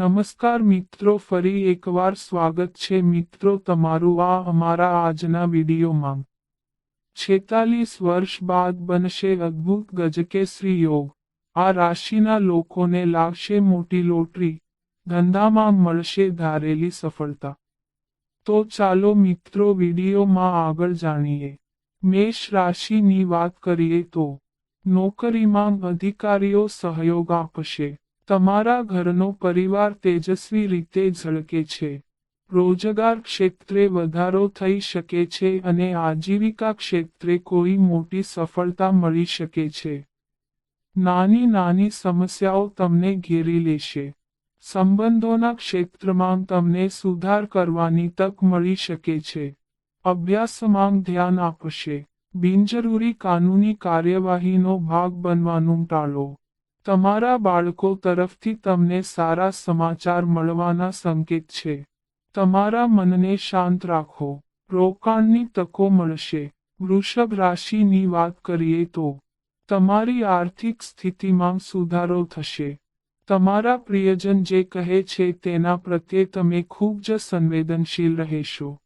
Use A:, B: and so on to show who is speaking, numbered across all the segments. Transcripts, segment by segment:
A: નમસ્કાર મિત્રો, ફરી એકવાર સ્વાગત છે મિત્રો તમારું આ અમારા આજના વિડીયોમાં. છેતાલીસ વર્ષ બાદ બનશે અદ્ભુત શ્રી યોગ આ રાશિના લોકોને લાગશે મોટી લોટરી. ધંધામાં મળશે ધારેલી સફળતા. તો ચાલો મિત્રો વિડીયોમાં આગળ જાણીએ. મેષ રાશિની વાત કરીએ તો, નોકરીમાં અધિકારીઓ સહયોગ આપશે. તમારા ઘરનો પરિવાર તેજસ્વી રીતે ઝળકે છે. રોજગાર ક્ષેત્રે વધારો થઈ શકે છે અને આજીવિકા ક્ષેત્રે કોઈ મોટી સફળતા મળી શકે છે. નાની નાની સમસ્યાઓ તમને ઘેરી લેશે. સંબંધોના ક્ષેત્રમાં તમને સુધાર કરવાની તક મળી શકે છે. અભ્યાસમાં ધ્યાન આપશે. બિનજરૂરી કાનૂની કાર્યવાહીનો ભાગ બનવાનું ટાળો. તમારા બાળકો તરફથી તમને સારા સમાચાર મળવાના સંકેત છે. તમારા મનને શાંત રાખો. રોકાણની તકો મળશે. વૃષભ રાશિની વાત કરીએ તો, તમારી આર્થિક સ્થિતિમાં સુધારો થશે. તમારા પ્રિયજન જે કહે છે તેના પ્રત્યે તમે ખૂબ જ સંવેદનશીલ રહેશો.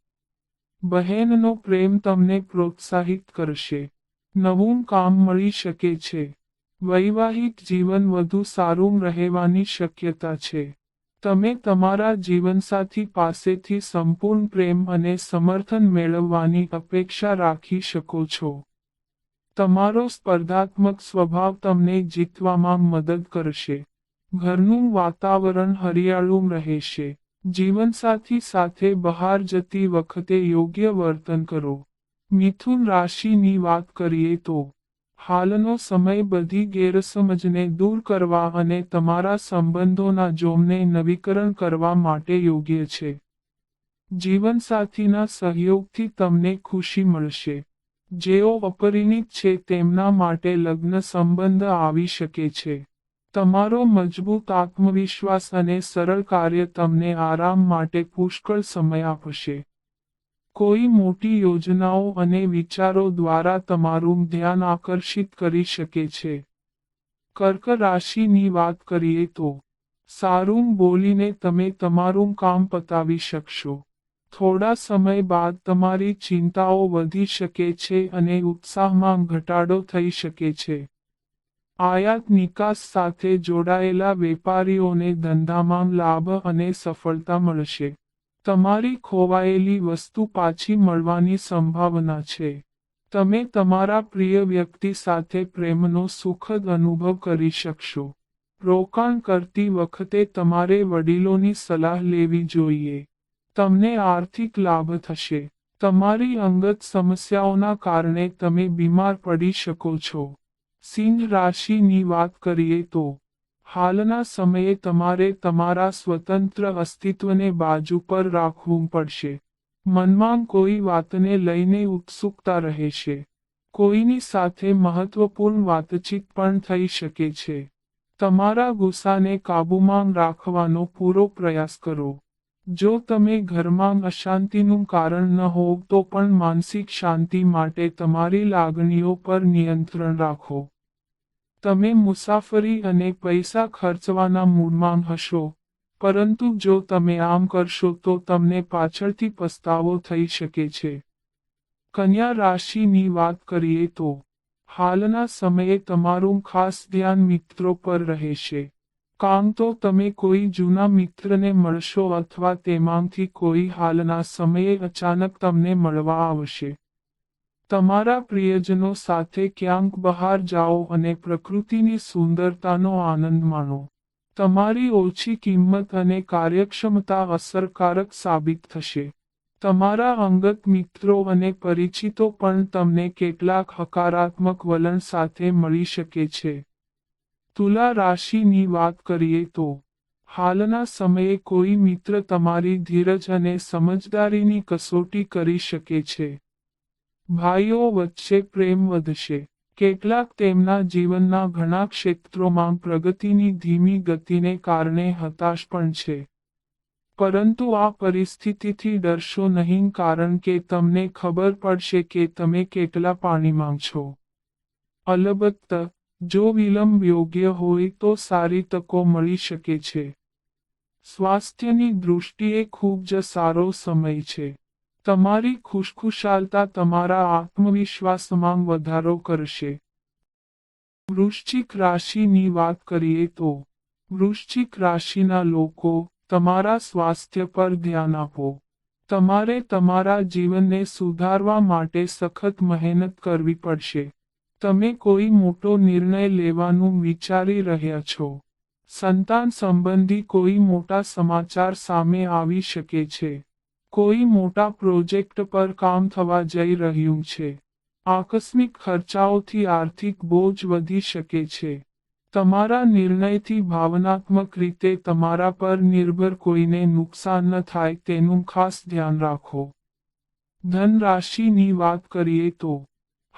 A: બહેનનો પ્રેમ તમને પ્રોત્સાહિત કરશે. નવું કામ મળી શકે છે. વૈવાહિક જીવન વધુ સારું રહેવાની શક્યતા છે. તમે તમારા જીવનસાથી પાસેથી સંપૂર્ણ પ્રેમ અને સમર્થન મેળવવાની અપેક્ષા રાખી શકો છો. તમારો સ્પર્ધાત્મક સ્વભાવ તમને જીતવામાં મદદ કરશે. ઘરનું વાતાવરણ હરિયાળું રહેશે. જીવનસાથી સાથે બહાર જતી વખતે યોગ્ય વર્તન કરો. મિથુન રાશિની વાત કરીએ તો હાલનો સમય બધી ગેરસમજને દૂર કરવા અને તમારા સંબંધોના જોમને નવીકરણ કરવા માટે યોગ્ય છે. જીવનસાથીના સહયોગથી તમને ખુશી મળશે. જેઓ અપરિણિત છે તેમના માટે લગ્ન સંબંધ આવી શકે છે. તમારો મજબૂત આત્મવિશ્વાસ અને સરળ કાર્ય તમને આરામ માટે પુષ્કળ સમય આપશે. કોઈ મોટી યોજનાઓ અને વિચારો દ્વારા તમારું ધ્યાન આકર્ષિત કરી શકે છે. કર્ક રાશિની વાત કરીએ તો, સારું બોલીને તમે તમારું કામ પતાવી શકશો. થોડા સમય બાદ તમારી ચિંતાઓ વધી શકે છે અને ઉત્સાહમાં ઘટાડો થઈ શકે છે. આયાત નિકાસ સાથે જોડાયેલા વેપારીઓને ધંધામાં લાભ અને સફળતા મળશે. તમારી ખોવાયેલી વસ્તુ પાછી મળવાની સંભાવના છે. તમે તમારા પ્રિય વ્યક્તિ સાથે પ્રેમનો સુખદ અનુભવ કરી શકશો. રોકાણ કરતી વખતે તમારે વડીલોની સલાહ લેવી જોઈએ. તમને આર્થિક લાભ થશે. તમારી અંગત સમસ્યાઓના કારણે તમે બીમાર પડી શકો છો. સિંહ રાશિની વાત કરીએ તો હાલના સમયે તમારે તમારા સ્વતંત્ર અસ્તિત્વને બાજુ પર રાખવું પડશે. મનમાં કોઈ વાતને લઈને ઉત્સુકતા રહેશે કોઈની સાથે મહત્વપૂર્ણ વાતચીત પણ થઈ શકે છે. તમારા ગુસ્સાને કાબૂમાં રાખવાનો પૂરો પ્રયાસ કરો. જો તમે ઘરમાં અશાંતિનું કારણ ન હોવ તો પણ માનસિક શાંતિ માટે તમારી લાગણીઓ પર નિયંત્રણ રાખો. તમે મુસાફરી અને પૈસા ખર્ચવાના મૂડમાં હશો. પરંતુ જો તમે આમ કરશો તો તમને પાછળથી પસ્તાવો થઈ શકે છે. કન્યા રાશિની વાત કરીએ તો, હાલના સમયે તમારું ખાસ ધ્યાન મિત્રો પર રહેશે. કામ તો તમે કોઈ જૂના મિત્રને મળશો અથવા તેમાંથી કોઈ હાલના સમયે અચાનક તમને મળવા આવશે. તમારા પ્રિયજનો સાથે ક્યાંક બહાર જાઓ અને પ્રકૃતિની સુંદરતાનો આનંદ માણો. તમારી ઓછી કિંમત અને કાર્યક્ષમતા અસરકારક સાબિત થશે. તમારા અંગત મિત્રો અને પરિચિતો પણ તમને કેટલાક હકારાત્મક વલણ સાથે મળી શકે છે. તુલા રાશિની વાત કરીએ તો, હાલના સમયે કોઈ મિત્ર તમારી ધીરજ અને સમજદારીની કસોટી કરી શકે છે. ભાઈઓ વચ્ચે પ્રેમ વધશે. કેટલાક તેમના જીવનના ઘણા ક્ષેત્રોમાં પ્રગતિની ધીમી ગતિને કારણે હતાશ પણ છે. પરંતુ આ પરિસ્થિતિથી ડરશો નહીં કારણ કે તમને ખબર પડશે કે તમે કેટલા પાણીમાં છો. અલબત્ત, જો વિલંબ યોગ્ય હોય તો સારી તકો મળી શકે છે. સ્વાસ્થ્યની દૃષ્ટિએ ખૂબ જ સારો સમય છે. તમારી ખુશખુશાલતા તમારા આત્મવિશ્વાસમાં વધારો કરશે. વૃશ્ચિક રાશિની વાત કરીએ તો, વૃશ્ચિક રાશિના લોકો તમારા સ્વાસ્થ્ય પર ધ્યાન આપો. તમારે તમારા જીવનને સુધારવા માટે સખત મહેનત કરવી પડશે. તમે કોઈ મોટો નિર્ણય લેવાનું વિચારી રહ્યા છો. સંતાન સંબંધી કોઈ મોટા સમાચાર સામે આવી શકે છે. કોઈ મોટા પ્રોજેક્ટ પર કામ થવા જઈ રહ્યું છે. આકસ્મિક ખર્ચાઓથી આર્થિક બોજ વધી શકે છે. તમારા નિર્ણયથી ભાવનાત્મક રીતે તમારા પર નિર્ભર કોઈને નુકસાન ન થાય તેનું ખાસ ધ્યાન રાખો. ધન રાશિની વાત કરીએ તો,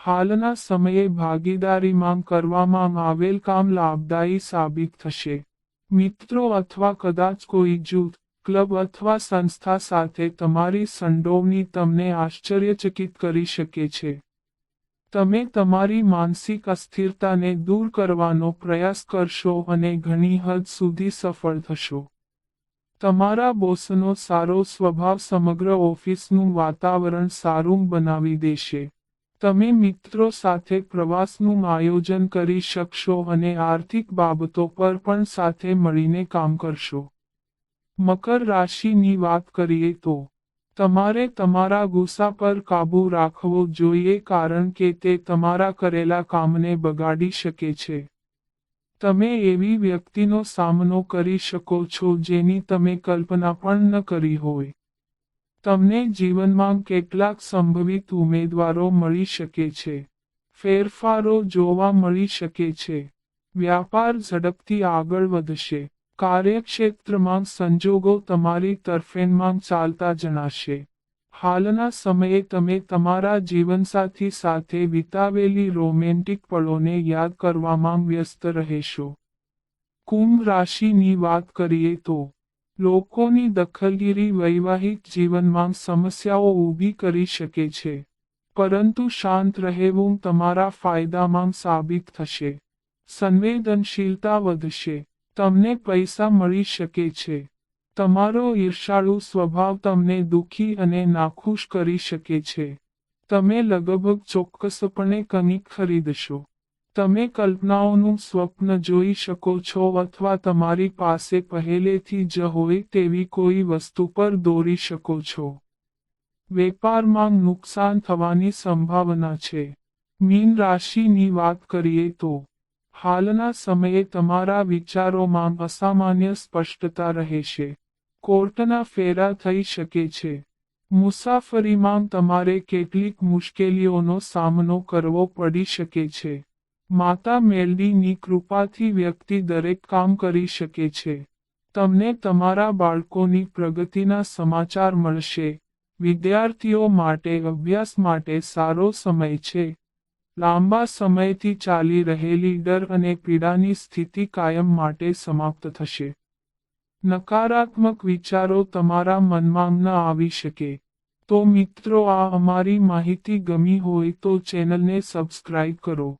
A: હાલના સમયે ભાગીદારીમાં કરવામાં આવેલ કામ લાભદાયી સાબિત થશે. મિત્રો અથવા કદાચ કોઈ જૂથ ક્લબ અથવા સંસ્થા સાથે તમારી સંડોવણી તમને આશ્ચર્યચકિત કરી શકે છે. તમે તમારી માનસિક અસ્થિરતાને દૂર કરવાનો પ્રયાસ કરશો અને ઘણી હદ સુધી સફળ થશો. તમારા બોસનો સારો સ્વભાવ સમગ્ર ઓફિસનું વાતાવરણ સારું બનાવી દેશે. તમે મિત્રો સાથે પ્રવાસનું આયોજન કરી શકશો અને આર્થિક બાબતો પર પણ સાથે મળીને કામ કરશો. મકર રાશિની વાત કરીએ તો તમારે તમારા ગુસ્સા પર કાબૂ રાખવો જોઈએ કારણ કે તે તમારા કરેલા કામને બગાડી શકે છે. તમે એવી વ્યક્તિનો સામનો કરી શકો છો જેની તમે કલ્પના પણ ન કરી હોય. તમને જીવનમાં કેટલાક સંભવિત ઉમેદવારો મળી શકે છે. ફેરફારો જોવા મળી શકે છે. વ્યાપાર ઝડપથી આગળ વધશે. કાર્યક્ષેત્રમાં સંજોગો તમારી તરફેણમાં ચાલતા જણાશે. હાલના સમયે તમે તમારા જીવનસાથી સાથે વિતાવેલી રોમેન્ટિક પળોને યાદ કરવામાં વ્યસ્ત રહેશો. કુંભ રાશિની વાત કરીએ તો, લોકોની દખલગીરી વૈવાહિક જીવનમાં સમસ્યાઓ ઊભી કરી શકે છે, પરંતુ શાંત રહેવું તમારા ફાયદામાં સાબિત થશે. સંવેદનશીલતા વધશે. તમને પૈસા મળી શકે છે. તમારો ઈર્ષાળુ સ્વભાવ તમને દુઃખી અને નાખુશ કરી શકે છે. તમે લગભગ ચોક્કસપણે કંઈક ખરીદશો. તમે કલ્પનાઓનું સ્વપ્ન જોઈ શકો છો અથવા તમારી પાસે પહેલેથી જ હોય તેવી કોઈ વસ્તુ પર દોરી શકો છો. વેપારમાં નુકસાન થવાની સંભાવના છે. મીન રાશિની વાત કરીએ તો હાલના સમયે તમારા વિચારોમાં અસામાન્ય સ્પષ્ટતા રહેશે કોર્ટના ફેરા થઈ શકે છે. મુસાફરીમાં તમારે કેટલીક મુશ્કેલીઓનો સામનો કરવો પડી શકે છે. માતા મેલડીની કૃપાથી વ્યક્તિ દરેક કામ કરી શકે છે. તમને તમારા બાળકોની પ્રગતિના સમાચાર મળશે. વિદ્યાર્થીઓ માટે અભ્યાસ માટે સારો સમય છે. લાંબા સમયથી ચાલી રહેલી ડર અને પીડાની સ્થિતિ કાયમ માટે સમાપ્ત થશે. નકારાત્મક વિચારો તમારા મનમાં ન આવી શકે. તો મિત્રો, આ અમારી માહિતી ગમી હોય તો ચેનલને સબસ્ક્રાઇબ કરો.